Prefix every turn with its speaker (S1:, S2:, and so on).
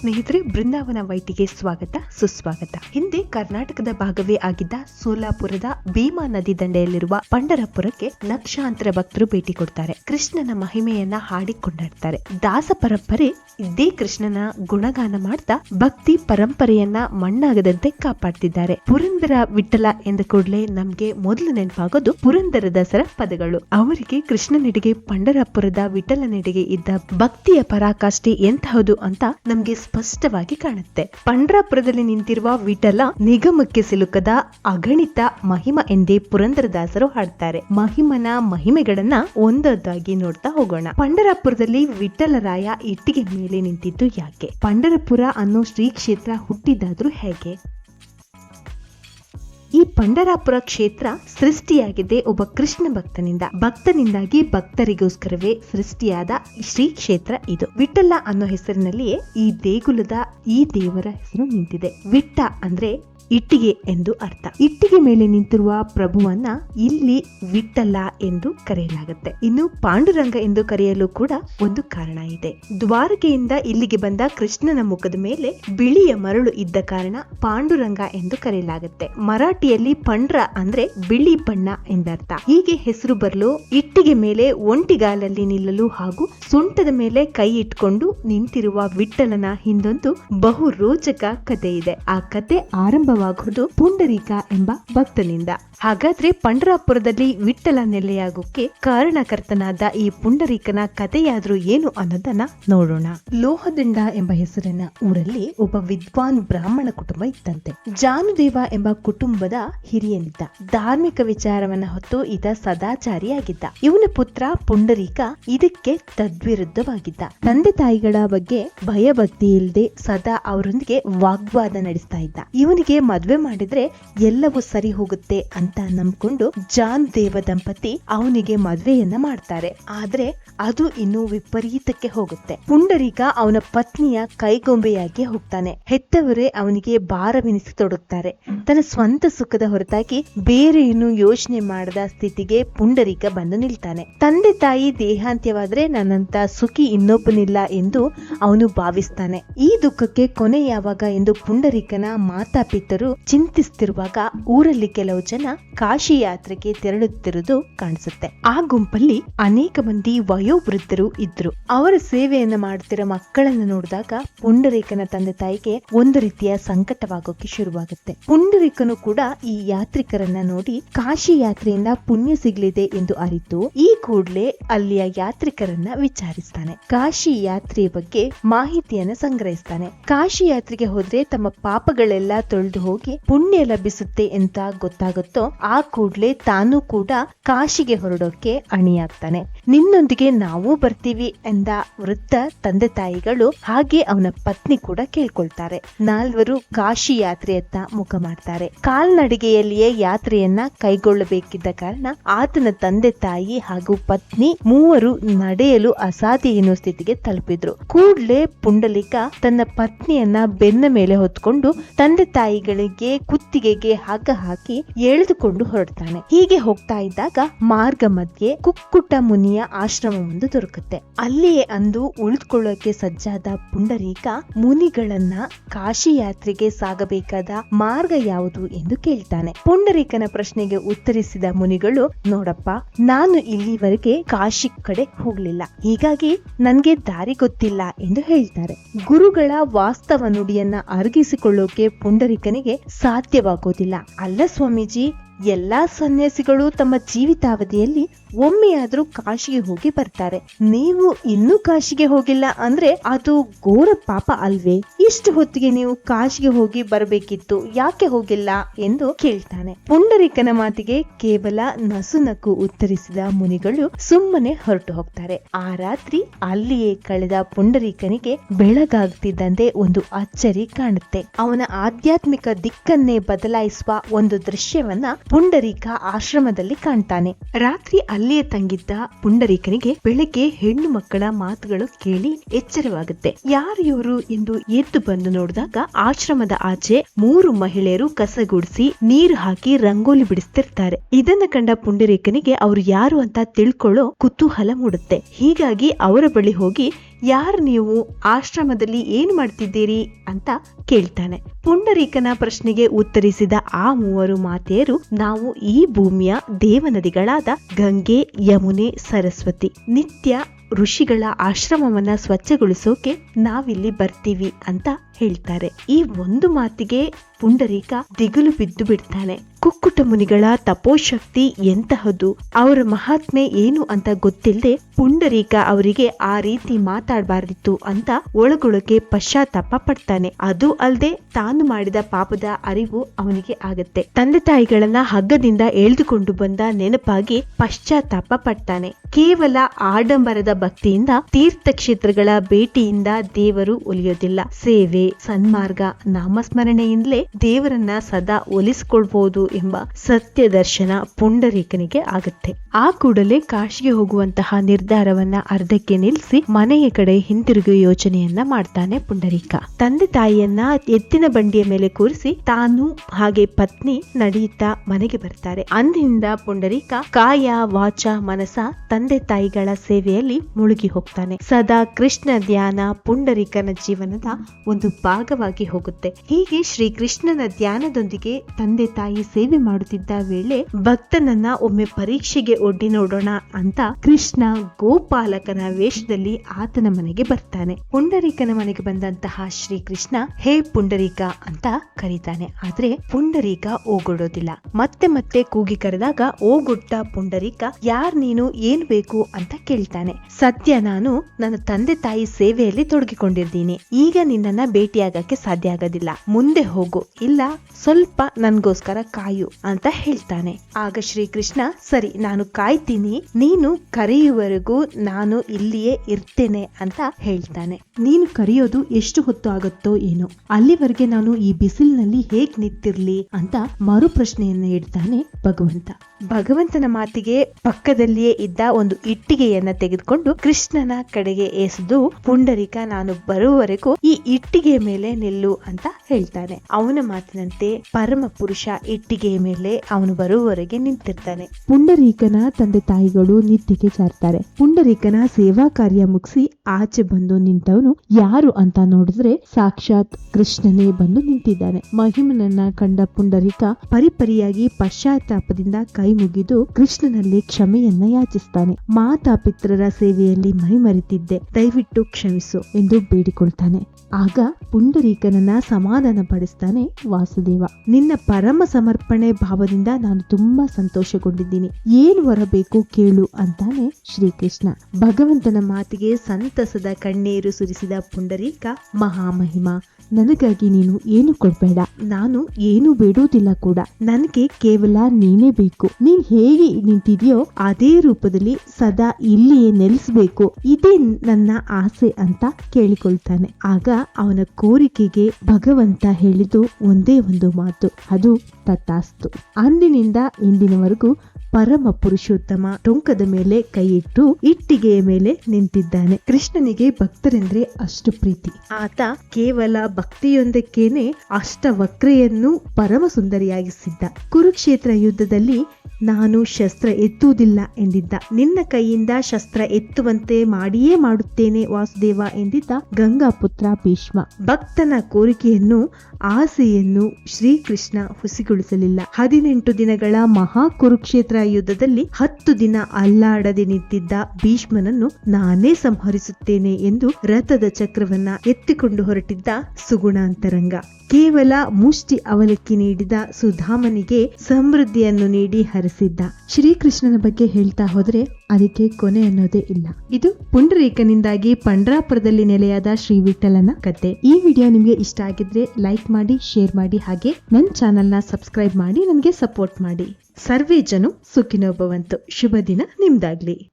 S1: ಸ್ನೇಹಿತರೆ, ಬೃಂದಾವನ ವೈಟಿಗೆ ಸ್ವಾಗತ, ಸುಸ್ವಾಗತ. ಹಿಂದೆ ಕರ್ನಾಟಕದ ಭಾಗವೇ ಆಗಿದ್ದ ಸೋಲಾಪುರದ ಭೀಮಾ ನದಿ ದಂಡೆಯಲ್ಲಿರುವ ಪಂಡರಪುರಕ್ಕೆ ಲಕ್ಷಾಂತರ ಭಕ್ತರು ಭೇಟಿ ಕೊಡ್ತಾರೆ. ಕೃಷ್ಣನ ಮಹಿಮೆಯನ್ನ ಹಾಡಿ ಕೊಂಡಾಡ್ತಾರೆ ದಾಸ ಪರಂಪರೆ ಇದೇ ಕೃಷ್ಣನ ಗುಣಗಾನ ಮಾಡ್ತಾ ಭಕ್ತಿ ಪರಂಪರೆಯನ್ನ ಮಣ್ಣಾಗದಂತೆ ಕಾಪಾಡ್ತಿದ್ದಾರೆ. ಪುರಂದರ ವಿಠಲ ಎಂದ ಕೂಡಲೇ ನಮ್ಗೆ ಮೊದಲು ನೆನಪಾಗೋದು ಪುರಂದರ ದಸರ ಪದಗಳು. ಅವರಿಗೆ ಕೃಷ್ಣನೆಡೆಗೆ, ಪಂಡರಪುರದ ವಿಠಲನೆಡೆಗೆ ಇದ್ದ ಭಕ್ತಿಯ ಪರಾಕಾಷ್ಠೆ ಎಂತಹದು ಅಂತ ನಮ್ಗೆ ಸ್ಪಷ್ಟವಾಗಿ ಕಾಣುತ್ತೆ. ಪಂಡ್ರಾಪುರದಲ್ಲಿ ನಿಂತಿರುವ ವಿಠಲ ನಿಗಮಕ್ಕೆ ಸಿಲುಕದ ಅಗಣಿತ ಮಹಿಮ ಎಂದೇ ಪುರಂದರದಾಸರು ಹಾಡ್ತಾರೆ. ಮಹಿಮನ ಮಹಿಮೆಗಳನ್ನ ಒಂದೊಂದಾಗಿ ನೋಡ್ತಾ ಹೋಗೋಣ. ಪಂಡರಾಪುರದಲ್ಲಿ ವಿಠಲರಾಯ ಇಟ್ಟಿಗೆ ಮೇಲೆ ನಿಂತಿದ್ದು ಯಾಕೆ? ಪಂಡರಪುರ ಅನ್ನೋ ಶ್ರೀ ಕ್ಷೇತ್ರ ಹುಟ್ಟಿದಾದ್ರೂ ಹೇಗೆ? ಈ ಪಂಡರಾಪುರ ಕ್ಷೇತ್ರ ಸೃಷ್ಟಿಯಾಗಿದೆ ಒಬ್ಬ ಕೃಷ್ಣ ಭಕ್ತನಿಂದ. ಭಕ್ತನಿಂದಾಗಿ ಭಕ್ತರಿಗೋಸ್ಕರವೇ ಸೃಷ್ಟಿಯಾದ ಶ್ರೀ ಕ್ಷೇತ್ರ ಇದು. ವಿಠಲ ಅನ್ನೋ ಹೆಸರಿನಲ್ಲಿಯೇ ಈ ದೇಗುಲದ ಈ ದೇವರ ಹೆಸರು ನಿಂತಿದೆ. ವಿಟ್ಟ ಅಂದ್ರೆ ಇಟ್ಟಿಗೆ ಎಂದು ಅರ್ಥ. ಇಟ್ಟಿಗೆ ಮೇಲೆ ನಿಂತಿರುವ ಪ್ರಭುವನ್ನ ಇಲ್ಲಿ ವಿಠಲ ಎಂದು ಕರೆಯಲಾಗುತ್ತೆ. ಇನ್ನು ಪಾಂಡುರಂಗ ಎಂದು ಕರೆಯಲು ಕೂಡ ಒಂದು ಕಾರಣ ಇದೆ. ದ್ವಾರಕೆಯಿಂದ ಇಲ್ಲಿಗೆ ಬಂದ ಕೃಷ್ಣನ ಮುಖದ ಮೇಲೆ ಬಿಳಿಯ ಮರಳು ಇದ್ದ ಕಾರಣ ಪಾಂಡುರಂಗ ಎಂದು ಕರೆಯಲಾಗುತ್ತೆ. ಮರಾಠಿಯಲ್ಲಿ ಪಂಡ್ರ ಅಂದ್ರೆ ಬಿಳಿ ಬಣ್ಣ ಎಂದರ್ಥ. ಹೀಗೆ ಹೆಸರು ಬರಲು ಇಟ್ಟಿಗೆ ಮೇಲೆ ಒಂಟಿಗಾಲಲ್ಲಿ ನಿಲ್ಲಲು ಹಾಗೂ ಸೊಂಟದ ಮೇಲೆ ಕೈ ಇಟ್ಕೊಂಡು ನಿಂತಿರುವ ವಿಠಲನ ಹಿಂದೊಂದು ಬಹು ರೋಚಕ ಕಥೆ ಇದೆ ಆ ಕತೆ ಆರಂಭವಾಗುವುದು ಪುಂಡರೀಕ ಎಂಬ ಭಕ್ತನಿಂದ. ಹಾಗಾದ್ರೆ ಪಂಡರಾಪುರದಲ್ಲಿ ವಿಠಲ ನೆಲೆಯಾಗೋಕೆ ಕಾರಣಕರ್ತನಾದ ಈ ಪುಂಡರೀಕನ ಕಥೆಯಾದ್ರೂ ಏನು ಅನ್ನೋದನ್ನ ನೋಡೋಣ. ಲೋಹದಂಡ ಎಂಬ ಹೆಸರಿನ ಊರಲ್ಲಿ ಒಬ್ಬ ವಿದ್ವಾನ್ ಬ್ರಾಹ್ಮಣ ಕುಟುಂಬ ಇತ್ತಂತೆ. ಜಾನುದೇವ ಎಂಬ ಕುಟುಂಬದ ಹಿರಿಯನಿದ್ದ. ಧಾರ್ಮಿಕ ವಿಚಾರವನ್ನ ಹೊತ್ತು ಈತ ಸದಾಚಾರಿಯಾಗಿದ್ದ. ಇವನ ಪುತ್ರ ಪುಂಡರೀಕ ಇದಕ್ಕೆ ತದ್ವಿರುದ್ಧವಾಗಿದ್ದ. ತಂದೆ ತಾಯಿಗಳ ಬಗ್ಗೆ ಭಯಭಕ್ತಿ ಇಲ್ಲದೆ ಸದಾ ಅವರೊಂದಿಗೆ ವಾಗ್ವಾದ ನಡೆಸ್ತಾ ಇದ್ದ. ಇವನಿಗೆ ಮದ್ವೆ ಮಾಡಿದ್ರೆ ಎಲ್ಲವೂ ಸರಿ ಹೋಗುತ್ತೆ ಅಂತ ನಂಬ್ಕೊಂಡು ಜಾನ್ ದೇವ ದಂಪತಿ ಅವನಿಗೆ ಮದ್ವೆಯನ್ನ ಮಾಡ್ತಾರೆ. ಆದ್ರೆ ಅದು ಇನ್ನು ವಿಪರೀತಕ್ಕೆ ಹೋಗುತ್ತೆ. ಪುಂಡರೀಕ ಅವನ ಪತ್ನಿಯ ಕೈಗೊಂಬೆಯಾಗಿ ಹೋಗ್ತಾನೆ. ಹೆತ್ತವರೇ ಅವನಿಗೆ ಭಾರವೆನಿಸಿ ತೊಡಗುತ್ತಾರೆ ತನ್ನ ಸ್ವಂತ ಸುಖದ ಹೊರತಾಗಿ ಬೇರೆ ಏನು ಯೋಚನೆ ಮಾಡದ ಸ್ಥಿತಿಗೆ ಪುಂಡರೀಕ ಬಂದು ನಿಲ್ತಾನೆ. ತಂದೆ ತಾಯಿ ದೇಹಾಂತ್ಯವಾದ್ರೆ ನನ್ನಂತ ಸುಖಿ ಇನ್ನೊಬ್ಬನಿಲ್ಲ ಎಂದು ಅವನು ಭಾವಿಸ್ತಾನೆ. ಈ ದುಃಖಕ್ಕೆ ಕೊನೆ ಯಾವಾಗ ಎಂದು ಪುಂಡರೀಕನ ಮಾತಾಪಿತರು ಚಿಂತಿಸ್ತಿರುವಾಗ ಊರಲ್ಲಿ ಕೆಲವು ಜನ ಕಾಶಿ ಯಾತ್ರೆಗೆ ತೆರಳುತ್ತಿರುವುದು ಕಾಣಿಸುತ್ತೆ. ಆ ಗುಂಪಲ್ಲಿ ಅನೇಕ ಮಂದಿ ವಯೋವೃದ್ಧರು ಇದ್ರು. ಅವರ ಸೇವೆಯನ್ನ ಮಾಡ್ತಿರೋ ಮಕ್ಕಳನ್ನು ನೋಡಿದಾಗ ಪುಂಡರೀಕನ ತಂದೆ ತಾಯಿಗೆ ಒಂದು ರೀತಿಯ ಸಂಕಟವಾಗೋಕೆ ಶುರುವಾಗುತ್ತೆ. ಪುಂಡರೀಕನು ಕೂಡ ಈ ಯಾತ್ರಿಕರನ್ನ ನೋಡಿ ಕಾಶಿ ಯಾತ್ರೆಯಿಂದ ಪುಣ್ಯ ಸಿಗಲಿದೆ ಎಂದು ಅರಿತು ಈ ಕೂಡಲೇ ಅಲ್ಲಿಯ ಯಾತ್ರಿಕರನ್ನ ವಿಚಾರಿಸ್ತಾನೆ. ಕಾಶಿ ಯಾತ್ರೆಯ ಬಗ್ಗೆ ಮಾಹಿತಿಯನ್ನು ಸಂಗ್ರಹಿಸ್ತಾನೆ. ಕಾಶಿ ಯಾತ್ರೆಗೆ ಹೋದ್ರೆ ತಮ್ಮ ಪಾಪಗಳೆಲ್ಲ ತೊಳೆದು ಹೋಗಿ ಪುಣ್ಯ ಲಭಿಸುತ್ತೆ ಅಂತ ಗೊತ್ತಾಗುತ್ತೋ ಆ ಕೂಡ್ಲೆ ತಾನು ಕೂಡ ಕಾಶಿಗೆ ಹೊರಡೋಕೆ ಅಣಿಯಾಗ್ತಾನೆ. ನಿನ್ನೊಂದಿಗೆ ನಾವು ಬರ್ತೀವಿ ಎಂದ ವೃದ್ಧ ತಂದೆ ತಾಯಿಗಳು ಹಾಗೆ ಅವನ ಪತ್ನಿ ಕೂಡ ಕೇಳ್ಕೊಳ್ತಾರೆ. ನಾಲ್ವರು ಕಾಶಿ ಯಾತ್ರೆಯತ್ತ ಮುಖ ಮಾಡ್ತಾರೆ. ಕಾಲ್ನಡಿಗೆಯಲ್ಲಿಯೇ ಯಾತ್ರೆಯನ್ನ ಕೈಗೊಳ್ಳಬೇಕಿದ್ದ ಕಾರಣ ಆತನ ತಂದೆ ತಾಯಿ ಹಾಗೂ ಪತ್ನಿ ಮೂವರು ನಡೆಯಲು ಅಸಾಧ್ಯ ಎನ್ನುವ ಸ್ಥಿತಿಗೆ ತಲುಪಿದ್ರು. ಕೂಡ್ಲೆ ಪುಂಡಲಿಕ ತನ್ನ ಪತ್ನಿಯನ್ನ ಬೆನ್ನ ಮೇಲೆ ಹೊತ್ಕೊಂಡು ತಂದೆ ತಾಯಿಗಳಿಗೆ ಕುತ್ತಿಗೆಗೆ ಹಗ್ಗ ಹಾಕಿ ಎಳೆದುಕೊಂಡು ಹೊರಡ್ತಾನೆ. ಹೀಗೆ ಹೋಗ್ತಾ ಇದ್ದಾಗ ಮಾರ್ಗ ಮಧ್ಯೆ ಕುಕ್ಕುಟ ಮುನಿಯ ಆಶ್ರಮವೊಂದು ದೊರಕುತ್ತೆ. ಅಲ್ಲಿಯೇ ಅಂದು ಉಳಿದುಕೊಳ್ಳೋಕೆ ಸಜ್ಜಾದ ಪುಂಡರೀಕ ಮುನಿಗಳನ್ನ ಕಾಶಿ ಯಾತ್ರೆಗೆ ಸಾಗಬೇಕಾದ ಮಾರ್ಗ ಯಾವುದು ಎಂದು ಕೇಳ್ತಾನೆ. ಪುಂಡರೀಕನ ಪ್ರಶ್ನೆಗೆ ಉತ್ತರಿಸಿದ ಮುನಿಗಳು, ನೋಡಪ್ಪ, ನಾನು ಇಲ್ಲಿವರೆಗೆ ಕಾಶಿ ಕಡೆ ಹೋಗ್ಲಿಲ್ಲ. ಹೀಗಾಗಿ ನನ್ಗೆ ದಾರಿ ಗೊತ್ತಿಲ್ಲ ಎಂದು ಹೇಳ್ತಾರೆ. ಗುರುಗಳ ವಾಸ್ತವ ನುಡಿಯನ್ನ ಅರಗಿಸಿಕೊಳ್ಳೋಕೆ ಪುಂಡರೀಕನಿಗೆ ಸಾಧ್ಯವಾಗೋದಿಲ್ಲ. ಅಲ್ಲ ಸ್ವಾಮೀಜಿ ಎಲ್ಲಾ ಸನ್ಯಾಸಿಗಳು ತಮ್ಮ ಜೀವಿತಾವಧಿಯಲ್ಲಿ ಒಮ್ಮೆಯಾದ್ರೂ ಕಾಶಿಗೆ ಹೋಗಿ ಬರ್ತಾರೆ. ನೀವು ಇನ್ನೂ ಕಾಶಿಗೆ ಹೋಗಿಲ್ಲ ಅಂದ್ರೆ ಅದು ಘೋರ ಪಾಪ ಅಲ್ವೇ? ಇಷ್ಟು ಹೊತ್ತಿಗೆ ನೀವು ಕಾಶಿಗೆ ಹೋಗಿ ಬರಬೇಕಿತ್ತು, ಯಾಕೆ ಹೋಗಿಲ್ಲ ಎಂದು ಕೇಳ್ತಾನೆ. ಪುಂಡರೀಕನ ಮಾತಿಗೆ ಕೇವಲ ನಸುನಕ್ಕು ಉತ್ತರಿಸಿದ ಮುನಿಗಳು ಸುಮ್ಮನೆ ಹೊರಟು ಹೋಗ್ತಾರೆ. ಆ ರಾತ್ರಿ ಅಲ್ಲಿಯೇ ಕಳೆದ ಪುಂಡರೀಕನಿಗೆ ಬೆಳಗಾಗ್ತಿದ್ದಂತೆ ಒಂದು ಅಚ್ಚರಿ ಕಾಣುತ್ತೆ. ಅವನ ಆಧ್ಯಾತ್ಮಿಕ ದಿಕ್ಕನ್ನೇ ಬದಲಾಯಿಸುವ ಒಂದು ದೃಶ್ಯವನ್ನ ಪುಂಡರೀಕ ಆಶ್ರಮದಲ್ಲಿ ಕಾಣ್ತಾನೆ. ರಾತ್ರಿ ಅಲ್ಲಿಯೇ ತಂಗಿದ್ದ ಪುಂಡರೀಕನಿಗೆ ಬೆಳಗ್ಗೆ ಹೆಣ್ಣು ಮಕ್ಕಳ ಮಾತುಗಳು ಕೇಳಿ ಎಚ್ಚರವಾಗುತ್ತೆ. ಯಾರು ಇವರು ಎಂದು ಎದ್ದು ಬಂದು ನೋಡಿದಾಗ ಆಶ್ರಮದ ಆಚೆ ಮೂರು ಮಹಿಳೆಯರು ಕಸಗುಡಿಸಿ ನೀರು ಹಾಕಿ ರಂಗೋಲಿ ಬಿಡಿಸ್ತಿರ್ತಾರೆ. ಇದನ್ನ ಕಂಡ ಪುಂಡರೀಕನಿಗೆ ಅವರು ಯಾರು ಅಂತ ತಿಳ್ಕೊಳ್ಳೋ ಕುತೂಹಲ ಮೂಡುತ್ತೆ. ಹೀಗಾಗಿ ಅವರ ಬಳಿ ಹೋಗಿ ಯಾರು ನೀವು ಆಶ್ರಮದಲ್ಲಿ ಏನು ಮಾಡ್ತಿದ್ದೀರಿ ಅಂತ ಕೇಳ್ತಾನೆ. ಪುಂಡರೀಕನ ಪ್ರಶ್ನೆಗೆ ಉತ್ತರಿಸಿದ ಆ ಮೂವರು ಮಾತೆಯರು, ನಾವು ಈ ಭೂಮಿಯ ದೇವನದಿಗಳಾದ ಗಂಗೆ, ಯಮುನೆ, ಸರಸ್ವತಿ, ನಿತ್ಯ ಋಷಿಗಳ ಆಶ್ರಮವನ್ನ ಸ್ವಚ್ಛಗೊಳಿಸೋಕೆ ನಾವಿಲ್ಲಿ ಬರ್ತೀವಿ ಅಂತ ಹೇಳ್ತಾರೆ. ಈ ಒಂದು ಮಾತಿಗೆ ಪುಂಡರೀಕ ದಿಗುಲು ಬಿದ್ದು ಬಿಡ್ತಾನೆ. ಕುಕ್ಕುಟ ಮುನಿಗಳ ತಪೋಶಕ್ತಿ ಎಂತಹದ್ದು ಅವರ ಮಹಾತ್ಮೆ ಏನು ಅಂತ ಗೊತ್ತಿಲ್ಲದೆ ಪುಂಡರೀಕ ಅವರಿಗೆ ಆ ರೀತಿ ಮಾತಾಡಬಾರ್ದಿತ್ತು ಅಂತ ಒಳಗೊಳಗೆ ಪಶ್ಚಾತ್ತಾಪ ಪಡ್ತಾನೆ. ಅದು ಅಲ್ಲದೆ ತಾನು ಮಾಡಿದ ಪಾಪದ ಅರಿವು ಅವನಿಗೆ ಆಗತ್ತೆ. ತಂದೆ ತಾಯಿಗಳನ್ನ ಹಗ್ಗದಿಂದ ಎಳೆದುಕೊಂಡು ಬಂದ ನೆನಪಾಗಿ ಪಶ್ಚಾತ್ತಾಪ ಪಡ್ತಾನೆ. ಕೇವಲ ಆಡಂಬರದ ಭಕ್ತಿಯಿಂದ ತೀರ್ಥಕ್ಷೇತ್ರಗಳ ಭೇಟಿಯಿಂದ ದೇವರು ಒಲಿಯೋದಿಲ್ಲ. ಸೇವೆ ಸನ್ಮಾರ್ಗ ನಾಮಸ್ಮರಣೆಯಿಂದಲೇ ದೇವರನ್ನ ಸದಾ ಒಲಿಸಿಕೊಳ್ಬಹುದು ಎಂಬ ಸತ್ಯ ದರ್ಶನ ಪುಂಡರೀಕನಿಗೆ ಆಗುತ್ತೆ. ಆ ಕೂಡಲೇ ಕಾಶಿಗೆ ಹೋಗುವಂತಹ ನಿರ್ಧಾರವನ್ನ ಅರ್ಧಕ್ಕೆ ನಿಲ್ಲಿಸಿ ಮನೆಯ ಕಡೆ ಹಿಂತಿರುಗುವ ಯೋಚನೆಯನ್ನ ಮಾಡ್ತಾನೆ ಪುಂಡರೀಕ. ತಂದೆ ತಾಯಿಯನ್ನ ಎತ್ತಿನ ಬಂಡಿಯ ಮೇಲೆ ಕೂರಿಸಿ ತಾನು ಹಾಗೆ ಪತ್ನಿ ನಡೆಯುತ್ತಾ ಮನೆಗೆ ಬರ್ತಾರೆ. ಅಂದಿನಿಂದ ಪುಂಡರೀಕ ಕಾಯ, ವಾಚ, ಮನಸ ತಂದೆ ತಾಯಿಗಳ ಸೇವೆಯಲ್ಲಿ ಮುಳುಗಿ ಹೋಗ್ತಾನೆ. ಸದಾ ಕೃಷ್ಣ ಧ್ಯಾನ ಪುಂಡರೀಕನ ಜೀವನದ ಒಂದು ಭಾಗವಾಗಿ ಹೋಗುತ್ತೆ. ಹೀಗೆ ಶ್ರೀ ಕೃಷ್ಣನ ಧ್ಯಾನದೊಂದಿಗೆ ತಂದೆ ತಾಯಿ ಸೇವೆ ಮಾಡುತ್ತಿದ್ದ ವೇಳೆ ಭಕ್ತನನ್ನ ಒಮ್ಮೆ ಪರೀಕ್ಷೆಗೆ ಒಡ್ಡಿ ನೋಡೋಣ ಅಂತ ಕೃಷ್ಣ ಗೋಪಾಲಕನ ವೇಷದಲ್ಲಿ ಆತನ ಮನೆಗೆ ಬರ್ತಾನೆ. ಪುಂಡರೀಕನ ಮನೆಗೆ ಬಂದಂತಹ ಶ್ರೀ ಕೃಷ್ಣ ಹೇ ಪುಂಡರೀಕ ಅಂತ ಕರೀತಾನೆ. ಆದ್ರೆ ಪುಂಡರೀಕ ಓಗೊಡೋದಿಲ್ಲ. ಮತ್ತೆ ಮತ್ತೆ ಕೂಗಿ ಕರೆದಾಗ ಓಗೊಟ್ಟ ಪುಂಡರೀಕ, ಯಾರ್ ನೀನು, ಏನ್ ಬೇಕು? ಅಂತ ಕೇಳ್ತಾನೆ. ಸದ್ಯ ನಾನು ನನ್ನ ತಂದೆ ತಾಯಿ ಸೇವೆಯಲ್ಲಿ ತೊಡಗಿಕೊಂಡಿದ್ದೀನಿ. ಈಗ ನಿನ್ನನ್ನ ಭೇಟಿಯಾಗಕ್ಕೆ ಸಾಧ್ಯ ಆಗೋದಿಲ್ಲ. ಮುಂದೆ ಹೋಗು, ಇಲ್ಲ ಸ್ವಲ್ಪ ನನ್ಗೋಸ್ಕರ ಕಾಯು ಅಂತ ಹೇಳ್ತಾನೆ. ಆಗ ಶ್ರೀಕೃಷ್ಣ, ಸರಿ, ನಾನು ಕಾಯ್ತೀನಿ. ನೀನು ಕರೆಯುವವರೆಗೂ ನಾನು ಇಲ್ಲಿಯೇ ಇರ್ತೇನೆ ಅಂತ ಹೇಳ್ತಾನೆ. ನೀನು ಕರೆಯೋದು ಎಷ್ಟು ಹೊತ್ತು ಆಗುತ್ತೋ ಏನೋ. ಅಲ್ಲಿವರೆಗೆ ನಾನು ಈ ಬಿಸಿಲಿನಲ್ಲಿ ಹೇಗ್ ನಿಂತಿರ್ಲಿ ಅಂತ ಮರು ಪ್ರಶ್ನೆಯನ್ನು ಇಡ್ತಾನೆ ಭಗವಂತ. ಭಗವಂತನ ಮಾತಿಗೆ ಪಕ್ಕದಲ್ಲಿಯೇ ಇದ್ದ ಒಂದು ಇಟ್ಟಿಗೆಯನ್ನ ತೆಗೆದುಕೊಂಡು ಕೃಷ್ಣನ ಕಡೆಗೆ ಎಸೆದು ಪುಂಡರಿಕ, ನಾನು ಬರುವವರೆಗೂ ಈ ಇಟ್ಟಿಗೆಯ ಮೇಲೆ ನಿಲ್ಲು ಅಂತ ಹೇಳ್ತಾನೆ. ಅವನ ಮಾತಿನಂತೆ ಪರಮ ಪುರುಷ ಇಟ್ಟಿಗೆಯ ಮೇಲೆ ಅವನು ಬರುವವರೆಗೆ ನಿಂತಿರ್ತಾನೆ.
S2: ಪುಂಡರೀಕನ ತಂದೆ ತಾಯಿಗಳು ನಿತ್ಯಕ್ಕೆ ಜಾರ್ತಾರೆ. ಪುಂಡರೀಕನ ಸೇವಾ ಕಾರ್ಯ ಮುಗಿಸಿ ಆಚೆ ಬಂದು ನಿಂತವನು ಯಾರು ಅಂತ ನೋಡಿದ್ರೆ ಸಾಕ್ಷಾತ್ ಕೃಷ್ಣನೇ ಬಂದು ನಿಂತಿದ್ದಾನೆ. ಮಹಿಮನನ್ನ ಕಂಡ ಪುಂಡರೀಕ ಪರಿಪರಿಯಾಗಿ ಪಶ್ಚಾತ್ತಾಪದಿಂದ ಕೈ ಮುಗಿದು ಕೃಷ್ಣನಲ್ಲಿ ಕ್ಷಮೆಯನ್ನ ಯಾಚಿಸ್ತಾನೆ. ಮಾತಾ ಪಿತ್ರರ ಸೇವೆಯಲ್ಲಿ ಮೈಮರೆತಿದ್ದೆ. ದಯವಿಟ್ಟು ಕ್ಷಮಿಸು ಎಂದು ಬೇಡಿಕೊಳ್ತಾನೆ. ಆಗ ಪುಂಡರೀಕನನ್ನ ಸಮಾಧಾನ ಪಡಿಸ್ತಾನೆ ವಾಸುದೇವ. ನಿನ್ನ ಪರಮ ಸಮರ್ಪಣೆ ಭಾವದಿಂದ ನಾನು ತುಂಬಾ ಸಂತೋಷಗೊಂಡಿದ್ದೀನಿ. ಏನು ಬರಬೇಕು ಕೇಳು ಅಂತಾನೆ ಶ್ರೀಕೃಷ್ಣ. ಭಗವಂತನ ಮಾತಿಗೆ ಸಂತಸದ ಕಣ್ಣೀರು ಸುರಿಸಿದ ಪುಂಡರೀಕ ಮಹಾಮಹಿಮ, ನನಗಾಗಿ ನೀನು ಏನು ಕೊಡ್ಬೇಡ? ನಾನು ಏನು ಬೇಡುವುದಿಲ್ಲ ಕೂಡ. ನನಗೆ ಕೇವಲ ನೀನೇ ಬೇಕು. ನೀನ್ ಹೇಗೆ ನಿಂತಿದೆಯೋ ಅದೇ ರೂಪದಲ್ಲಿ ಸದಾ ಇಲ್ಲಿಯೇ ನೆಲೆಸಬೇಕು. ಇದೇ ನನ್ನ ಆಸೆ ಅಂತ ಕೇಳಿಕೊಳ್ತಾನೆ. ಆಗ ಅವನ ಕೋರಿಕೆಗೆ ಭಗವಂತ ಹೇಳಿದ್ದು ಒಂದೇ ಒಂದು ಮಾತು ಅದು ತತ್ತಾಸ್ತು ಅಂದಿನಿಂದ ಇಂದಿನವರೆಗೂ ಪರಮ ಪುರುಷೋತ್ತಮ ಟೊಂಕದ ಮೇಲೆ ಕೈ ಇಟ್ಟು ಇಟ್ಟಿಗೆಯ ಮೇಲೆ ನಿಂತಿದ್ದಾನೆ. ಕೃಷ್ಣನಿಗೆ ಭಕ್ತರೆಂದ್ರೆ ಅಷ್ಟು ಪ್ರೀತಿ. ಆತ ಕೇವಲ ಭಕ್ತಿಯೊಂದಕ್ಕೇನೆ ಅಷ್ಟವಕ್ರೆಯನ್ನು ಪರಮ ಸುಂದರಿಯಾಗಿಸಿದ್ದ ಕುರುಕ್ಷೇತ್ರ ಯುದ್ಧದಲ್ಲಿ ನಾನು ಶಸ್ತ್ರ ಎತ್ತುವುದಿಲ್ಲ ಎಂದಿದ್ದ. ನಿನ್ನ ಕೈಯಿಂದ ಶಸ್ತ್ರ ಎತ್ತುವಂತೆ ಮಾಡಿಯೇ ಮಾಡುತ್ತೇನೆ ವಾಸುದೇವ ಎಂದಿದ್ದ ಗಂಗಾಪುತ್ರ ಭೀಷ್ಮ. ಭಕ್ತನ ಕೋರಿಕೆಯನ್ನು ಆಸೆಯನ್ನು ಶ್ರೀಕೃಷ್ಣ ಹುಸಿಗೊಳಿಸಲಿಲ್ಲ. ಹದಿನೆಂಟು ದಿನಗಳ ಮಹಾ ಕುರುಕ್ಷೇತ್ರ ಯುದ್ಧದಲ್ಲಿ ಹತ್ತು ದಿನ ಅಲ್ಲಾಡದೆ ನಿಂತಿದ್ದ ಭೀಷ್ಮನನ್ನು ನಾನೇ ಸಂಹರಿಸುತ್ತೇನೆ ಎಂದು ರಥದ ಚಕ್ರವನ್ನ ಎತ್ತಿಕೊಂಡು ಹೊರಟಿದ್ದ ಸುಗುಣಾಂತರಂಗ. ಕೇವಲ ಮುಷ್ಟಿ ಅವಲಕ್ಕಿ ನೀಡಿದ ಸುಧಾಮನಿಗೆ ಸಮೃದ್ಧಿಯನ್ನು ನೀಡಿ ಹರಿಸಿದ್ದ. ಶ್ರೀಕೃಷ್ಣನ ಬಗ್ಗೆ ಹೇಳ್ತಾ ಹೋದ್ರೆ ಅದಕ್ಕೆ ಕೊನೆ ಅನ್ನೋದೇ ಇಲ್ಲ. ಇದು ಪುಂಡರೀಕನಿಂದಾಗಿ ಪಂಡ್ರಾಪುರದಲ್ಲಿ ನೆಲೆಯಾದ ಶ್ರೀ ವಿಠಲನ ಕತೆ. ಈ ವಿಡಿಯೋ ನಿಮಗೆ ಇಷ್ಟ ಆಗಿದ್ರೆ ಲೈಕ್ ಮಾಡಿ, ಶೇರ್ ಮಾಡಿ, ಹಾಗೆ ನನ್ನ ಚಾನೆಲ್ನ ಸಬ್ಸ್ಕ್ರೈಬ್ ಮಾಡಿ, ನನಗೆ ಸಪೋರ್ಟ್ ಮಾಡಿ. ಸರ್ವೇ ಜನ ಸುಖಿನೋಭವಂತು. ಶುಭ ದಿನ ನಿಮ್ದಾಗ್ಲಿ.